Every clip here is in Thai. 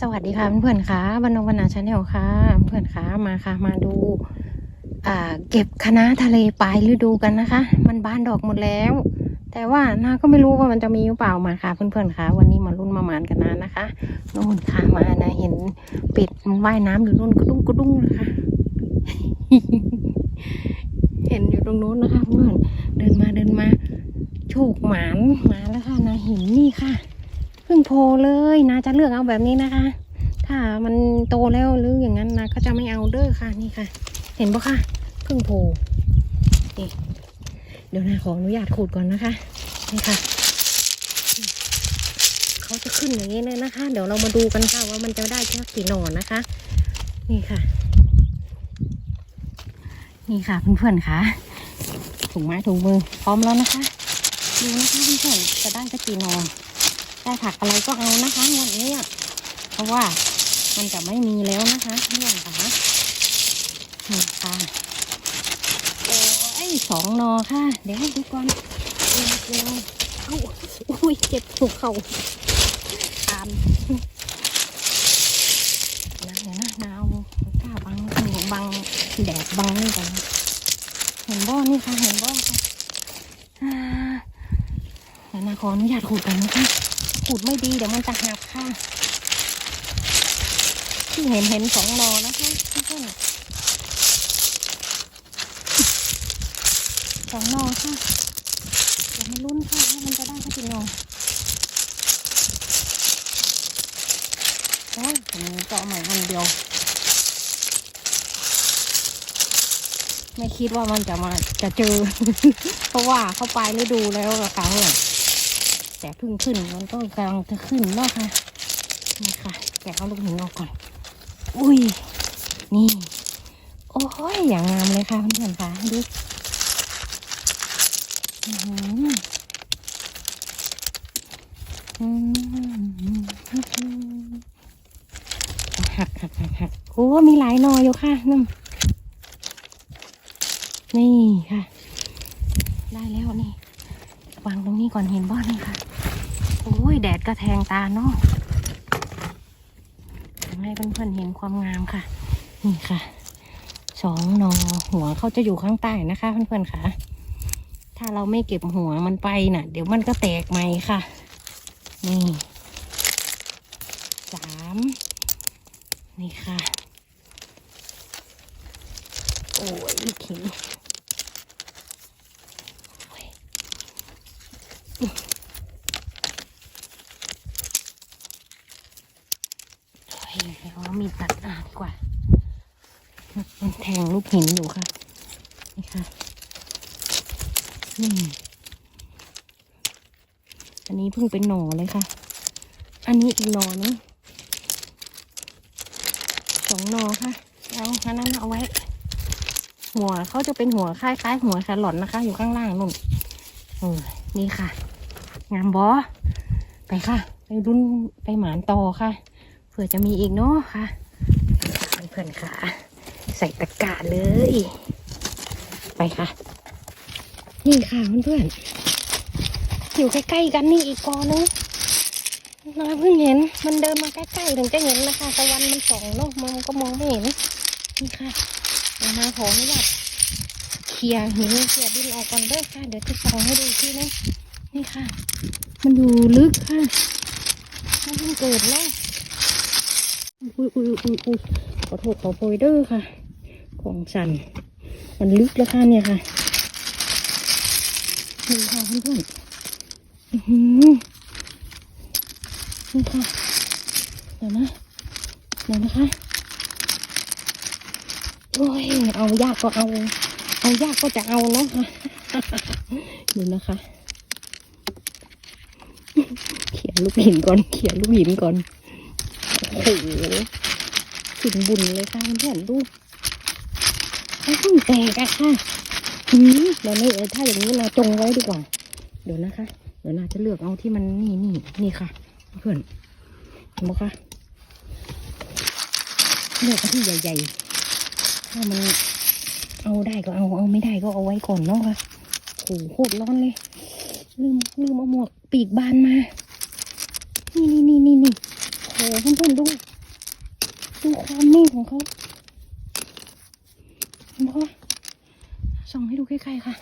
สวัสดีค่ะเพื่อนๆค่ะวันนวันนาชาแนลค่ะ เพื่อนค่ะมาค่ะ มาดูอ่าเก็บคณะทะเลปลายฤดูกันนะคะ มันบานดอกหมดแล้ว แต่ว่านาก็ไม่รู้ว่ามันจะมีหรือเปล่ามาค่ะ เพื่อนๆค่ะ วันนี้มารุ่นมาหมานกันนะนะคะนู่นค่ะมานะเห็นเป็ดมันว่ายน้ำอยู่นู่นกระดุ้งกระดุ้งนะคะ เห็นอยู่ตรงนู้นนะคะ เพื่อนเดินมาเดินมาโชคหมานมาแล้วค่ะนาเห็นนี่ค่ะ เพิ่งโพเลยนาจะเลือกเอาแบบนี้นะคะ ถ้ามันโตแล้วหรืออย่างนั้นนะก็จะไม่เอาเด้อค่ะนี่ค่ะ เห็นปะคะเพิ่งโพนี่เดี๋ยวนาขออนุญาตขูดก่อนนะคะนี่ค่ะเขาจะขึ้นอย่างนี้เลยนะคะ เดี๋ยวเรามาดูกันค่ะว่ามันจะได้แค่กี่หน่อนะคะ นี่ค่ะ นี่ค่ะเพื่อนๆค่ะถุงไม้ถุงมือพร้อมแล้วนะคะ ดูนะคะเพื่อนๆจะได้สักกี่หน่อ ได้ผักอะไรก็เอานะคะงวดนี้เพราะว่ามันจะไม่มีแล้วนะคะเพื่อนค่ะนี่ค่ะโอ้ยสองนอค่ะ เดี๋ยวดูก่อนเดี๋ยวเดี๋ยวเอ้าอุ้ยเจ็บหัวเข่าตามนะเดี๋ยวนะดาวกล้าบังบังแดดบังนี่ก่อนเห็นบ่อนี่ค่ะเห็นบ่อค่ะอ่าเดี๋ยวนาขออนุญาตขูดก่อนนะคะ ขูดไม่ดีเดี๋ยวมันจะหักค่ะ ที่เห็นเห็นสองนอนะคะเพื่อนสองนอค่ะเดี๋ยวมาลุ้นค่ะว่ามันจะได้สักกี่นอโอ้ยผมเจาะใหม่อันเดียว ไม่คิดว่ามันจะมาจะเจอ เพราะว่าเข้าไปฤดูแล้วอะค่ะเพื่อน แต่เพิ่งขึ้นมันก็กำลังจะขึ้นเนาะค่ะนี่ค่ะ แกะเอาลูกหินออกก่อน อุ้ย นี่ โอ้ยอย่างงามเลยค่ะเพื่อนๆค่ะดูอื้อหืออืมหักหักหักหักโอ้มีหลายหนออยู่ค่ะนั่นนี่ค่ะ ได้แล้วนี่วางตรงนี้ก่อนเห็นบ้านนี่ค่ะ โอ้ย แดดก็แทงตาเนาะทำให้เพื่อนๆเห็นความงามค่ะ นี่ค่ะ สองนอหัวเขาจะอยู่ข้างใต้นะคะเพื่อนๆค่ะ ถ้าเราไม่เก็บหัวมันไปน่ะ เดี๋ยวมันก็แตกใหม่ค่ะ นี่สามนี่ค่ะ โอ้ยลูกหิน เฮ้ยเอา มีดตัดอ่านดีกว่า มันแทงลูกหินอยู่ค่ะ นี่ค่ะ นี่ อันนี้เพิ่งเป็นหน่อเลยค่ะ อันนี้อีกหน่อนึงสองหน่อค่ะ เอาอันนั้นเอาไว้ หัวเขาจะเป็นหัวคล้ายๆหัวแครอทนะคะ อยู่ข้างล่างนู่นเออนี่ค่ะ งามบอไปค่ะ ไปรุ่นไปหมานต่อค่ะ ผื่อจะมีอีกเนาะค่ะเพื่อนๆค่ะ ใส่ตะกร้าเลย ไปค่ะ นี่ค่ะเพื่อนๆอยู่ใกล้ๆกันนี่อีกกอนึงน้าเพิ่งเห็น มันเดินมาใกล้ๆถึงจะเห็นนะคะตะวันมันส่องเนาะมันก็มองไม่เห็นนี่ค่ะเดี๋ยวมาขออนุญาตเคลียร์หินเคลียร์ดินออกก่อนเด้อค่ะ เดี๋ยวจะส่องให้ดูอีกทีนึงนี่ค่ะ มันอยู่ลึกค่ะมันเพิ่งเกิดแล้ว อุ้ยอุ้ยอุ้ยอุ้ยขอโทษขอโพยเด้อค่ะของสั่น มันลึกแล้วค่ะเนี่ยค่ะนี่ค่ะเพื่อนๆอือหือนี่ค่ะเดี๋ยวนะเดี๋ยวนะคะโอ้ยเอายากก็เอา เอายากก็จะเอาเนาะค่ะดูนะคะ เขียนลูกหินก่อน เขียนลูกหินก่อน โหถึงบุญเลยค่ะเพื่อนดูไอ้เพิ่งแตกอะค่ะอืมเดี๋ยวนี้เออถ้าอย่างนี้เราจงไว้ดีกว่า เดี๋ยวนะคะ เดี๋ยวนาจะเลือกเอาที่มันนี่นี่นี่ค่ะ เพื่อนเห็นไหมคะเลือกเอาที่ใหญ่ ๆ ถ้ามันเอาได้ก็เอาเอาไม่ได้ก็เอาไว้ก่อนเนาะค่ะโอ้โหโคตรร้อนเลย ลืมลืมเอาหมวกปีกบานมา หเพื่อนๆดู ดูความนิ่งของเขาเห็นปะส่องให้ดูใกล้ๆค่ะ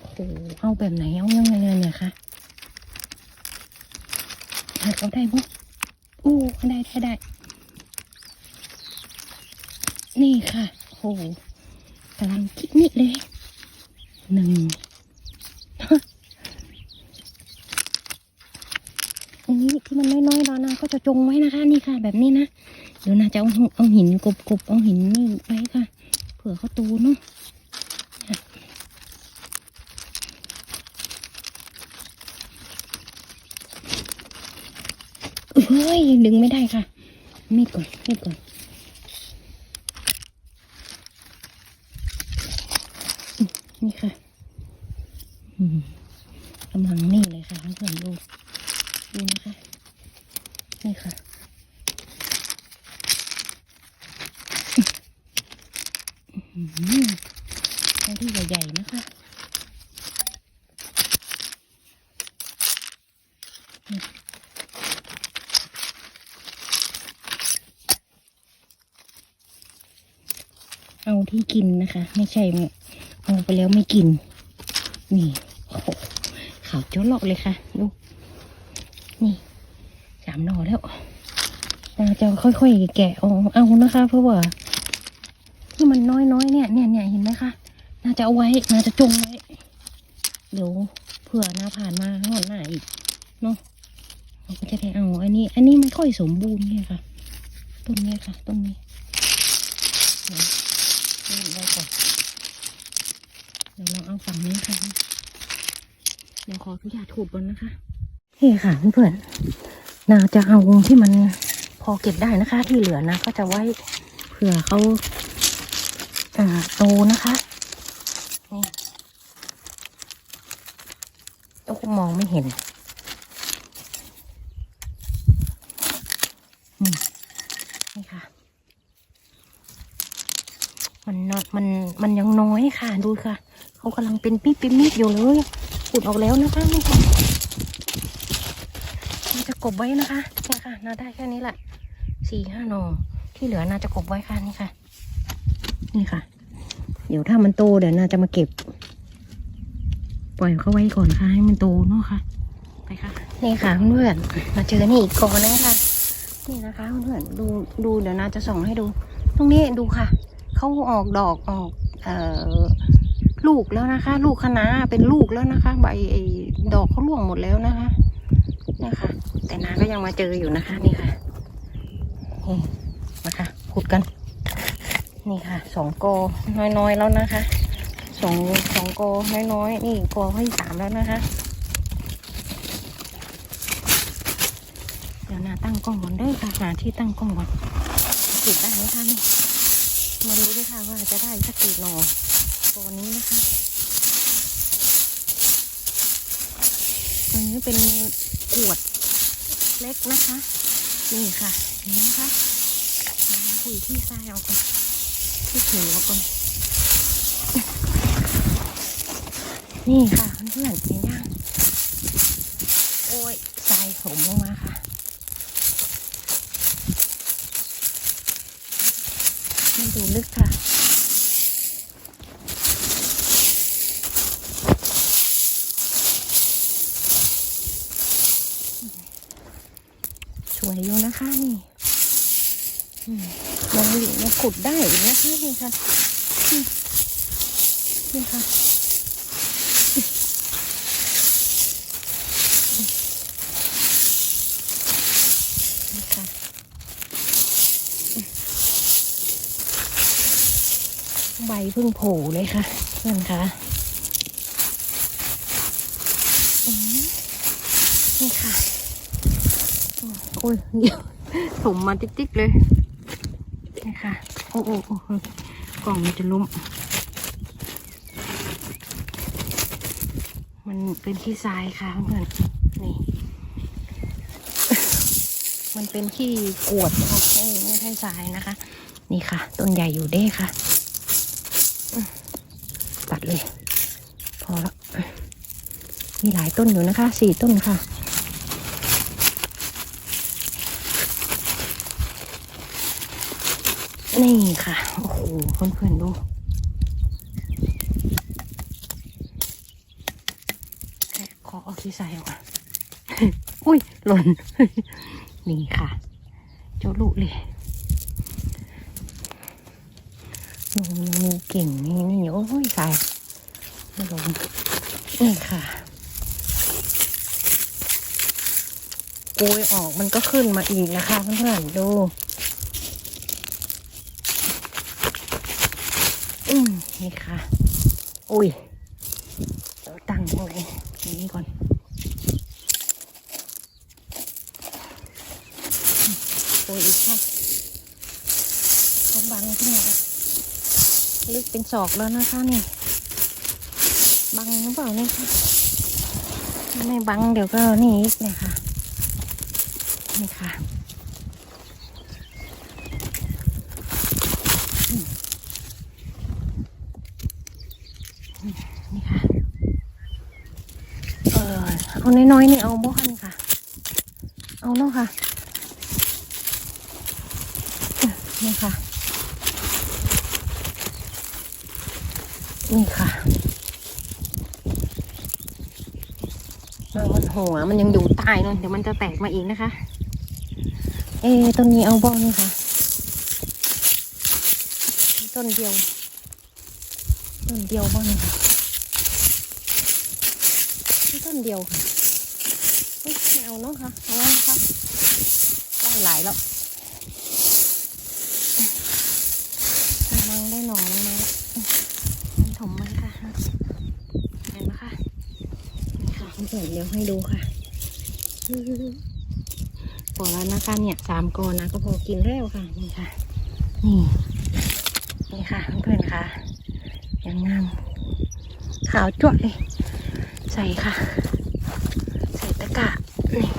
โอ้โหเอาแบบไหนเอายังไงเนี่ยคะเอาได้ปุ๊อู้ได้ได้ได้ นี่ค่ะ โอ้โหกำลังคิดนี่เลยหนึ่ง อันนี้ที่มันน้อยๆแล้วนะก็ จะจงไว้นะคะ นี่ค่ะ แบบนี้นะเดี๋ยวนาจะเอาเอาหินกบๆเอาหินนี่ไว้ค่ะ เผื่อเขาตูเนาะเฮ้ยดึงไม่ได้ค่ะ มีดก่อนมีดก่อนนี่ค่ะกำลังนี่เลยค่ะเพื่อนๆดู ดูนะคะ นี่ค่ะ อื้อหือตัวที่ใหญ่ๆนะคะนี่ เอาที่กินนะคะ ไม่ใช่เอาไปแล้วไม่กิน นี่โอ้ขาวจ้วเลาะเลยค่ะดูนี่สามหน่อแล้วเราจะค่อยๆแกะเอาเอานะคะ เพราะว่าที่มันน้อยๆเนี่ยเนี่ยเนี่ยเห็นไหมคะน่าจะเอาไว้น่าจะจงไว้เดี๋ยวเผื่อหน้าผ่านมาหอนหน้าอีกเนาะ เราก็จะได้เอา อันนี้ อันนี้ไม่ค่อยสมบูรณ์เนี่ยค่ะ ต้นนี้ค่ะ ต้นนี้เดี๋ยวล่นไว้ก่อนเดี๋ยวเราเอาฝั่งนี้ค่ะ เดี๋ยวขออนุญาตถูดก่อนนะคะนี่ค่ะเพื่อนๆนาจะเอาที่มันพอเก็บได้นะคะ ที่เหลือนะ ก็จะไว้เผื่อเขาโตนะคะนี่โอ้มองไม่เห็นอืม นี่ค่ะ มันนอมันมันยังน้อยค่ะ ดูค่ะ เขากำลังเป็นปี๊บเป็นมีดอยู่เลยขุดออกแล้วนะคะนี่ค่ะน่าจะกบไว้นะคะเนี่ยค่ะน่าได้แค่นี้แหละสี่ห้าหนอที่เหลือน่าจะกบไว้ค่ะนี่ค่ะ นี่ค่ะ เดี๋ยวถ้ามันโตเดี๋ยวน่าจะมาเก็บ ปล่อยเขาไว้ก่อนค่ะให้มันโตเนาะค่ะ ไปค่ะ นี่ค่ะเพื่อนมาเจอนี่อีกกอนึงค่ะ นี่นะคะเพื่อนดูดูเดี๋ยวนาจะส่องให้ดู ตรงนี้ดูค่ะเขาออกดอกออกเอ่อลูกแล้วนะคะ ลูกคะน้าเป็นลูกแล้วนะคะ ใบไอ้ดอกเขาร่วงหมดแล้วนะคะนี่ค่ะ แต่นาก็ยังมาเจออยู่นะคะ นี่ค่ะนี่มาค่ะขุดกัน นี่ค่ะสองกอน้อยๆแล้วนะคะสองสองกอน้อยๆนี่กอที่สามแล้วนะคะ เดี๋ยวนา ตั้งกล้องก่อนเด้อค่ะหาที่ตั้งกล้องก่อนขุดได้ไหมคะนี่มาดูด้วยค่ะว่าจะได้สักกี่หน่อตัวนี้นะคะตัวนี้เป็นขวดเล็กนะคะ นี่ค่ะเห็นไหมคะเอาคุยที่ทรายเอาก่อนที่หินเอาก่อนนี่ค่ะเพื่อนเห็นยังโอ้ยทรายถมลงมาค่ะ อยู่ลึกค่ะ สวยอยู่นะคะนี่มมองหลิงยังขุดได้อีกนะคะนี่ค่ะ นี่ค่ะนี่ค่ะ ใบ เพิ่งโผล่เลยค่ะเพื่อนคะนี่ค่ะโอ้ยเดี๋ยวถมมาติ๊กๆเลยนี่ค่ะโอ้โอ้โอ้กล่องมันจะล้มมันเป็นขี้ทรายค่ะเพื่อนนี่ มันเป็นขี้กวดค่ะไม่ไม่ใช่ทรายนะคะ นี่ค่ะ ต้นใหญ่อยู่เด้ค่ะ ตัดเลย พอแล้ว มีหลายต้นอยู่นะคะสี่ต้นค่ะ นี่ค่ะ โอ้โหเพื่อนๆดูขอเอาที่ใส่ออกมาอุ้ย หล่น นี่ค่ะ เจ้าลูกเลยงูงูเก่งนี่นี่โอ้ยใส่ไม่ลงนี่ค่ะ โกยออกมันก็ขึ้นมาอีกนะคะเพื่อนๆดู อืมนี่ค่ะ อุ้ยเดี๋ยวตั้งตรงไหนนี่ก่อนโอ้ยอีกค่ะเขาบังที่ไหนลึกเป็นศอกแล้วนะคะนี่ บังหรือเปล่านี่ไม่บังเดี๋ยวก็นี่อีกเนี่ยค่ะ นี่ค่ะนี่ค่ะ เออเอาน้อยๆนี่เอาบ่คันค่ะ เอาเนาะค่ะนี่ค่ะ นี่ค่ะมันหัวมันยังอยู่ใต้นู่นเดี๋ยวมันจะแตกมาอีกนะคะ เอต้นนี้เอาบ่นี่ค่ะ ต้นเดียว ต้นเดียวบ่นี่ค่ะต้นเดียวค่ะไม่เอาเนาะค่ะเอาไว้นะคะได้หลายแล้วกำลังได้หน่อมันมาแล้วมันถมมันค่ะเห็นไหมคะค่ะคุณเปิดเดี๋ยวให้ดูค่ะ พอแล้วนะคะเนี่ยสามกอนะก็พอกินแล้วค่ะนี่ค่ะ นี่นี่ค่ะเพื่อนๆค่ะยังงามขาวจวะเลย ใส่ค่ะ ใส่ตะกร้านี่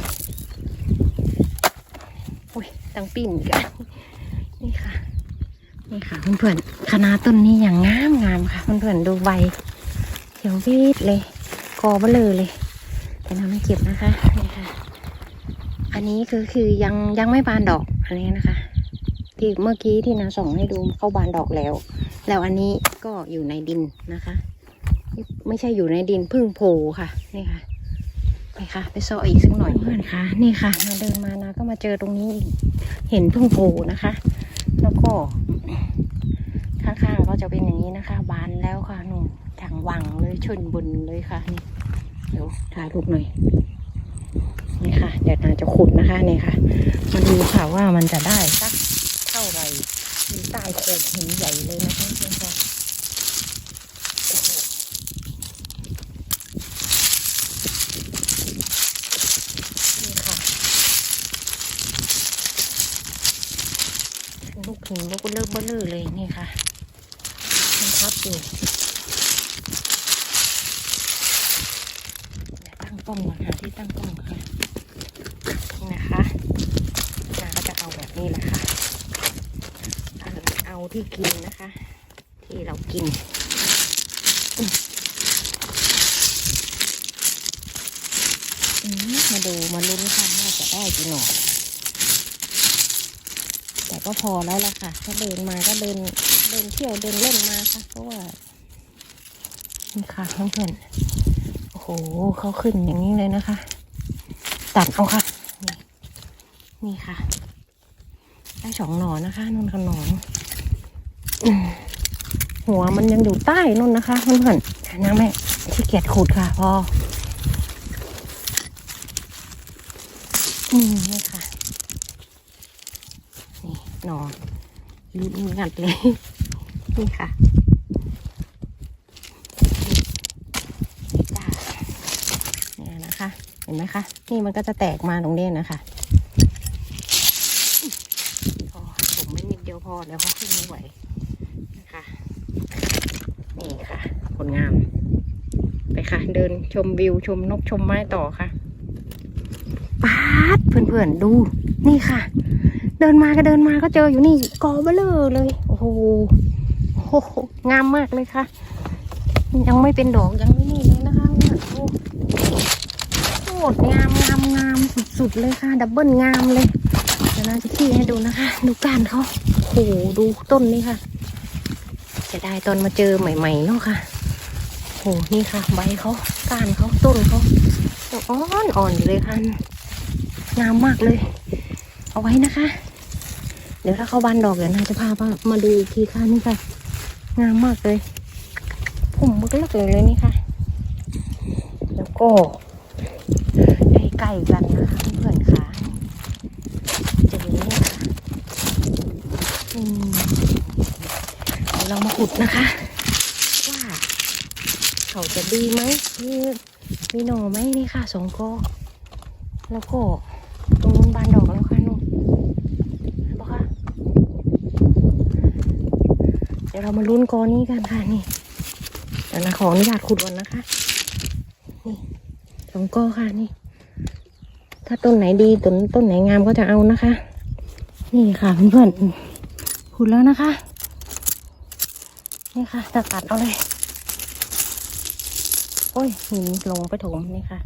อุ้ยตังปิ่นกันนี่ค่ะนี่ค่ะเพื่อนๆคณะต้นนี้อย่างงามงามค่ะเพื่อนๆดูใบเขียววีดเลยกอเบลอเลยแต่น้ำไม่เก็บนะคะนี่ค่ะ อันนี้คือคือยังยังไม่บานดอกอันนี้นะคะ ที่เมื่อกี้ที่นาส่องให้ดูเข้าบานดอกแล้ว แล้วอันนี้ก็อยู่ในดินนะคะ ไม่ใช่อยู่ในดินพึ่งโผล่ค่ะนี่ค่ะไปค่ะ ไปซออีกสักหน่อยเพื่อนค่ะ นี่ค่ะมาเดินมานะก็มาเจอตรงนี้อีกเห็นพึ่งโผล่นะคะ แล้วก็ ข้างๆก็จะเป็นอย่างนี้นะคะ บานแล้วค่ะนู่นทางวังเลยชนบนเลยค่ะนี่เดี๋ยวถ่ายรูปหน่อย นี่ค่ะ เดี๋ยวนาจะขุดนะคะนี่ค่ะ มาดูค่ะว่ามันจะได้สักเท่าไหร่มีใต้โขดหินใหญ่เลยนะคะนี่ค่ะโอ้โหนี่ค่ะลูกหินลูกเลิกเบลอเลยนี่ค่ะมันทับอยู่เดี๋ยวตั้งกล้องก่อนหาที่ตั้งกล้องค่ะนี่นะคะนาก็จะเอาแบบนี้แหละค่ะเอาเอา ที่กินนะคะ ที่เรากินอืมมาดูมาลุ้นค่ะว่าจะได้กี่หน่อแต่ก็พอแล้วล่ะค่ะถ้าเดินมาก็เดินเดินเที่ยวเดินเล่นมาค่ะเพราะว่านี่ค่ะเพื่อนๆโอ้โหเขาขึ้นอย่างนี้เลยนะคะ ตัดเอาค่ะ นี่นี่ค่ะ ได้สองหน่อนะคะนุ่นขนมอืม หัวมันยังอยู่ใต้นุ่นนะคะเพื่อนๆนะแม่ขี้เกียจขุดค่ะพออืมนี่ค่ะ นี่นอนลุ้นงัดเลย นี่ค่ะจ้าเนี่ยนะคะ เห็นไหมคะ นี่มันก็จะแตกมาตรงนี้นะคะพอผมไม่นิดเดียวพอแล้วเขาขึ้นไม่ไหวนะคะ นี่ค่ะ ผลงามไปค่ะ เดินชมวิวชมนกชมไม้ต่อค่ะป๊าดเพื่อนๆดูนี่ค่ะ เดินมาก็เดินมาก็เจออยู่นี่กอเบลอเลย โอ้โหโหงามมากเลยค่ะ ยังไม่เป็นดอกยังไม่นี่เลยนะคะโอ้ดงามงามงามสุดๆเลยค่ะดับเบิลงามเลยเดี๋ยวเราจะขี้ให้ดูนะคะ ดูก้านเขาโอ้โหดูต้นนี้ค่ะจะได้ตอนมาเจอใหม่ๆเนาะค่ะ โอ้โหนี่ค่ะ ใบเขาก้านเขาต้นเขาอ่อนอ่อนอยู่เลยค่ะงามมากเลย เอาไว้นะคะ เดี๋ยวถ้าเข้าบานดอกเดี๋ยวนาจะพามาดูอีกทีค่ะนี่ค่ะ งามมากเลยผมมึกเลิกเลยเลยนี่ค่ะ แล้วก็ใกล้ๆกันนะคะเพื่อนค่ะเจอนี่ค่ะอืมเดี๋ยวเรามาขุดนะคะ เขาจะดีไหมมีมีหน่อไหมนี่ค่ะสองกอแล้วก็ตรงนู้นบานดอกแล้วค่ะนู่นเห็นปะเดี๋ยวเรามาลุ้นกอนี้กันค่ะนี่เดี๋ยวนะขออนุญาตขุดก่อนนะคะนี่สองกอค่ะนี่ ถ้าต้นไหนดีต้นต้นไหนงามก็จะเอานะคะ นี่ค่ะเพื่อนๆขุดแล้วนะคะ นี่ค่ะจะตัดเอาเลย อ้ยหินลงไปถมนี่ค่ะ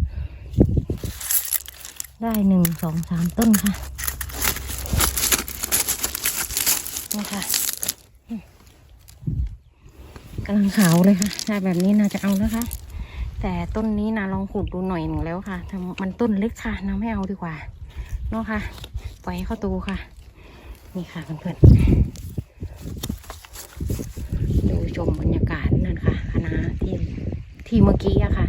ได้หนึ่งสองสามต้นค่ะ นี่ค่ะกำลังขาวเลยค่ะได้แบบนี้น่าจะเอานะคะแต่ต้นนี้นะลองขุดดูหน่อยหนึ่งแล้วค่ะทำมันต้นเล็กค่ะนะไม่เอาดีกว่าเนาะค่ะ ปล่อยให้เข้าตูค่ะ นี่ค่ะเพื่อนๆดูชมบรรยากาศนั่นค่ะคณะที่ เมื่อกี้อะค่ะ